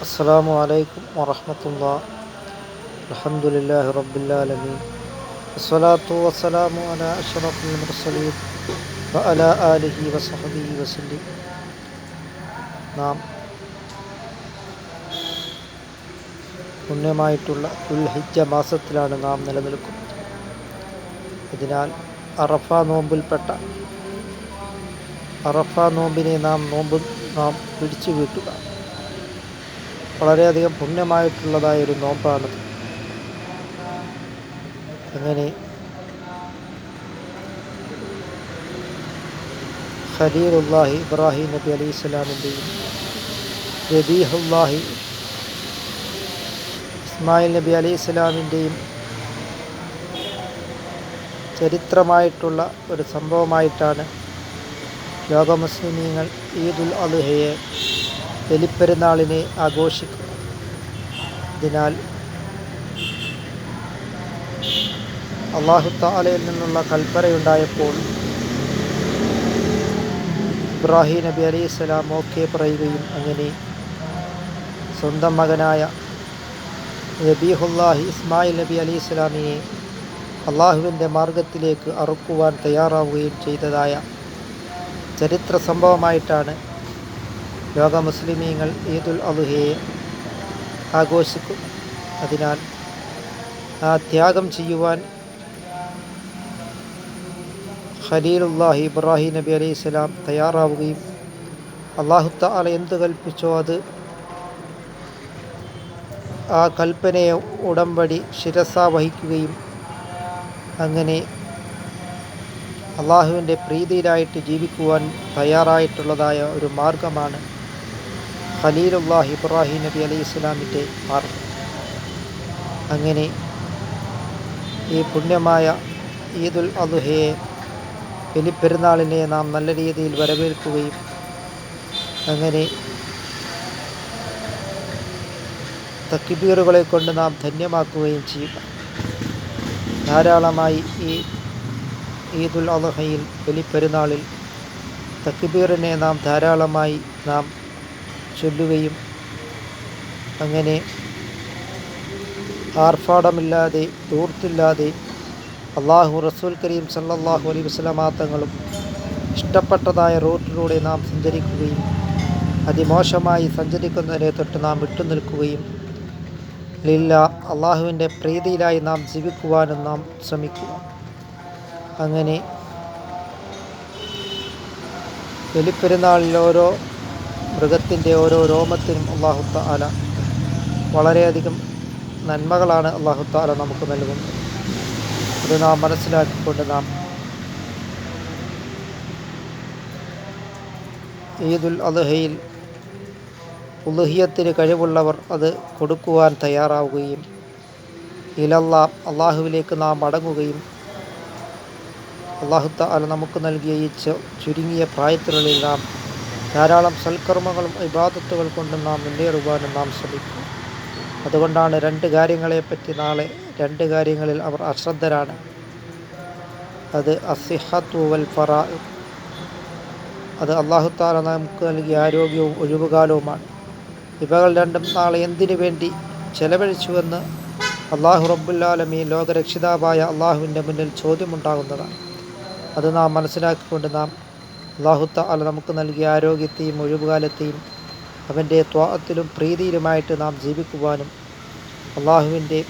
السلام عليكم ورحمة الله الحمد لله رب العالمين والصلاة والسلام على أشرف المرسلين وعلى آله وصحبه وسلم നാം പുണ്യമായിട്ടുള്ള ഉൽഹിജ്ജ മാസത്തിലാണ് നാം നിലനിൽക്കുന്നത് അതിനാൽ അറഫ നോമ്പിൽപ്പെട്ട അറഫ നോമ്പിനെ നാം നോമ്പ് നാം പിടിച്ചു വീട്ടുക വളരെയധികം പുണ്യമായിട്ടുള്ളതായ ഒരു നോമ്പാണ്. അങ്ങനെ ഖലീലുല്ലാഹി ഇബ്രാഹിം നബി അലൈഹി സ്വലാമിന്റെയും റബീഹുല്ലാഹി ഇസ്മായിൽ നബി അലൈഹി സ്വലാമിന്റെയും ചരിത്രമായിട്ടുള്ള ഒരു സംഭവമായിട്ടാണ് ലോക മുസ്ലിമീങ്ങൾ ഈദുൽ അദ്ഹയെ ബലിപ്പെരുന്നാളിനെ ആഘോഷിക്കുക അതിനാൽ അള്ളാഹു താലയിൽ നിന്നുള്ള കൽപ്പനയുണ്ടായപ്പോൾ ഇബ്രാഹിം നബി അലൈഹി സ്വലാം ഓക്കെ പറയുകയും അങ്ങനെ സ്വന്തം മകനായ നബീഹുല്ലാഹി ഇസ്മായിൽ നബി അലൈഹി സ്വലാമിനെ അള്ളാഹുവിന്റെ മാർഗത്തിലേക്ക് അറുക്കുവാൻ തയ്യാറാവുകയും ചെയ്തതായ ചരിത്ര സംഭവമായിട്ടാണ് ലോക മുസ്ലിമീങ്ങൾ ഈദുൽ അലുഹയെ ആഘോഷിക്കും. അതിനാൽ ആ ത്യാഗം ചെയ്യുവാൻ ഖലീലുല്ലാഹി ഇബ്രാഹിം നബി അലൈഹി സ്വലാം തയ്യാറാവുകയും അള്ളാഹുത്ത അല എന്ത് കൽപ്പിച്ചോ അത് ആ കൽപ്പനയെ ഉടമ്പടി ശിരസ വഹിക്കുകയും അങ്ങനെ അള്ളാഹുവിന്റെ പ്രീതിയിലായിട്ട് ജീവിക്കുവാൻ തയ്യാറായിട്ടുള്ളതായ ഒരു മാർഗമാണ് ഖലീലുല്ലാഹി ഇബ്രാഹിം നബി അലൈഹി ഇസ്ലാമിന്റെ മാർഗം അങ്ങനെ ഈ പുണ്യമായ ഈദുൽ അദുഹയെ ബലിപ്പെരുന്നാളിനെ നാം നല്ല രീതിയിൽ വരവേൽക്കുകയും അങ്ങനെ തക്കിബീറുകളെ കൊണ്ട് നാം ധന്യമാക്കുകയും ചെയ്യുക ധാരാളമായി ഈ ഈദുൽ അദുഹയിൽ ബലിപ്പെരുന്നാളിൽ തക്കിബീറിനെ നാം ധാരാളമായി നാം ചൊല്ലുകയും അങ്ങനെ ആർഭാടമില്ലാതെ ദൂർത്തില്ലാതെ അള്ളാഹു റസൂൽ കരീം സല്ലാഹു അലൈഹി വസ്ലമാത്തങ്ങളും ഇഷ്ടപ്പെട്ടതായ റൂട്ടിലൂടെ നാം സഞ്ചരിക്കുകയും അതിമോശമായി സഞ്ചരിക്കുന്നതിനെ തൊട്ട് നാം വിട്ടുനിൽക്കുകയും ലില്ല അള്ളാഹുവിന്റെ പ്രീതിയിലായി നാം ജീവിക്കുവാനും നാം ശ്രമിക്കുക. അങ്ങനെ ബലിപ്പെരുന്നാളിൽ ഓരോ മൃഗത്തിന്റെ ഓരോ രോമത്തിനും അള്ളാഹു താല വളരെയധികം നന്മകളാണ് അള്ളാഹു താല നമുക്ക് നൽകുന്നത്. അത് നാം മനസ്സിലാക്കിക്കൊണ്ട് നാം ഈദുൽ അദ്ഹയിൽ ഉലുഹിയത്തിന് കഴിവുള്ളവർ അത് കൊടുക്കുവാൻ തയ്യാറാവുകയും ഇലല്ല അള്ളാഹുവിലേക്ക് നാം അടങ്ങുകയും അള്ളാഹു താല നമുക്ക് നൽകിയ ഈ ചുരുങ്ങിയ പ്രായത്തിനുള്ളിൽ നാം ധാരാളം സൽക്കർമ്മങ്ങളും വിവാദത്തുകൾ കൊണ്ട് നാം മുന്നേറുവാനും നാം ശ്രമിക്കും. അതുകൊണ്ടാണ് രണ്ട് കാര്യങ്ങളെപ്പറ്റി നാളെ രണ്ട് കാര്യങ്ങളിൽ അവർ അശ്രദ്ധരാണ്. അത് അസിഹത്തു വൽ ഫറാ അത് അള്ളാഹു താല നമുക്ക് നൽകിയ ആരോഗ്യവും ഒഴിവുകാലവുമാണ്. ഇവകൾ രണ്ടും നാളെ എന്തിനു വേണ്ടി ചെലവഴിച്ചുവെന്ന് അള്ളാഹു റബ്ബുല്ലാലമീൻ ലോകരക്ഷിതാവായ അള്ളാഹുവിന്റെ മുന്നിൽ ചോദ്യമുണ്ടാകുന്നതാണ്. അത് നാം മനസ്സിലാക്കിക്കൊണ്ട് നാം അള്ളാഹു താല നമുക്ക് നൽകിയ ആരോഗ്യത്തെയും ഒഴിവുകാലത്തെയും അവന്റെ ത്വാത്തിലും പ്രീതിയിലുമായിട്ട് നാം ജീവിക്കുവാനും അള്ളാഹുവിന്റെ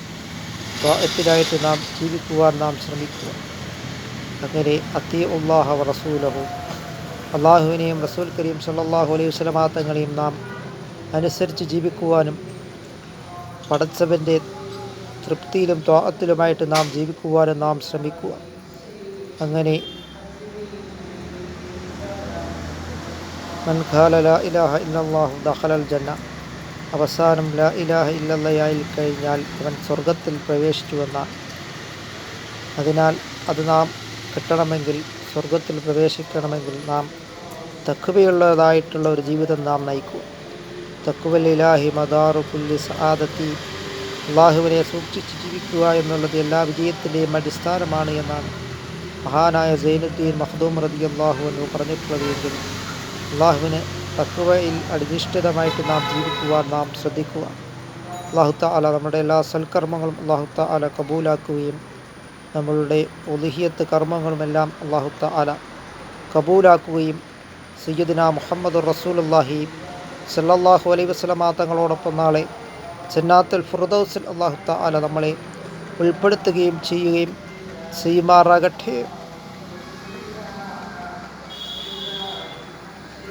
ത്വാത്തിലായിട്ട് നാം ജീവിക്കുവാൻ നാം ശ്രമിക്കുക. അങ്ങനെ അത്തി ഉള്ളാഹ റസൂലഹു. അള്ളാഹുവിനെയും റസൂൽ കരീം സല്ലാഹു അലൈഹി വസ്ലമാങ്ങളെയും നാം അനുസരിച്ച് ജീവിക്കുവാനും പടച്ചവന്റെ തൃപ്തിയിലും ത്വാത്തിലുമായിട്ട് നാം ജീവിക്കുവാനും നാം ശ്രമിക്കുക. അങ്ങനെ മൻ ഖാല ലാ ഇലാഹ ജന്ന. അവസാനം ലാ ഇലാഹ ഇല്ലല്ലയായി കഴിഞ്ഞാൽ അവൻ സ്വർഗത്തിൽ പ്രവേശിച്ചുവെന്നാണ് അതിനാൽ അത് നാം കിട്ടണമെങ്കിൽ സ്വർഗത്തിൽ പ്രവേശിക്കണമെങ്കിൽ നാം തക്കുവയുള്ളതായിട്ടുള്ള ഒരു ജീവിതം നാം നയിക്കും. തക്കുവലിലാഹി മദാറു കുല്ലി സആദത്തി. അള്ളാഹുവിനെ സൂക്ഷിച്ച് ജീവിക്കുക എന്നുള്ളത് എല്ലാ വിജയത്തിന്റെയും അടിസ്ഥാനമാണ് എന്നാണ് മഹാനായ സൈനുദ്ദീൻ മഹദൂം റതി അള്ളാഹു എന്ന് പറഞ്ഞിട്ടുള്ളത് എങ്കിൽ അള്ളാഹുവിന് തക്കുവയിൽ അടിനിഷ്ഠിതമായിട്ട് നാം ജീവിക്കുവാൻ നാം ശ്രദ്ധിക്കുക. അള്ളാഹുത്ത അല നമ്മുടെ എല്ലാ സൽക്കർമ്മങ്ങളും അള്ളാഹുത്ത അല കബൂലാക്കുകയും നമ്മളുടെ ഒലിഹിയത്ത് കർമ്മങ്ങളുമെല്ലാം അള്ളാഹുത്ത അല കബൂലാക്കുകയും സയ്യദിന മുഹമ്മദ് റസൂൽ അള്ളാഹി സല്ലാഹു അലൈഹി വസ്ലമാ തങ്ങളോടൊപ്പം നാളെ ജന്നാത്തുൽ ഫുർദൌസിൽ അള്ളാഹുത്ത അല നമ്മളെ ഉൾപ്പെടുത്തുകയും ചെയ്യുകയും ചെയ്യുമാറാകട്ടെ.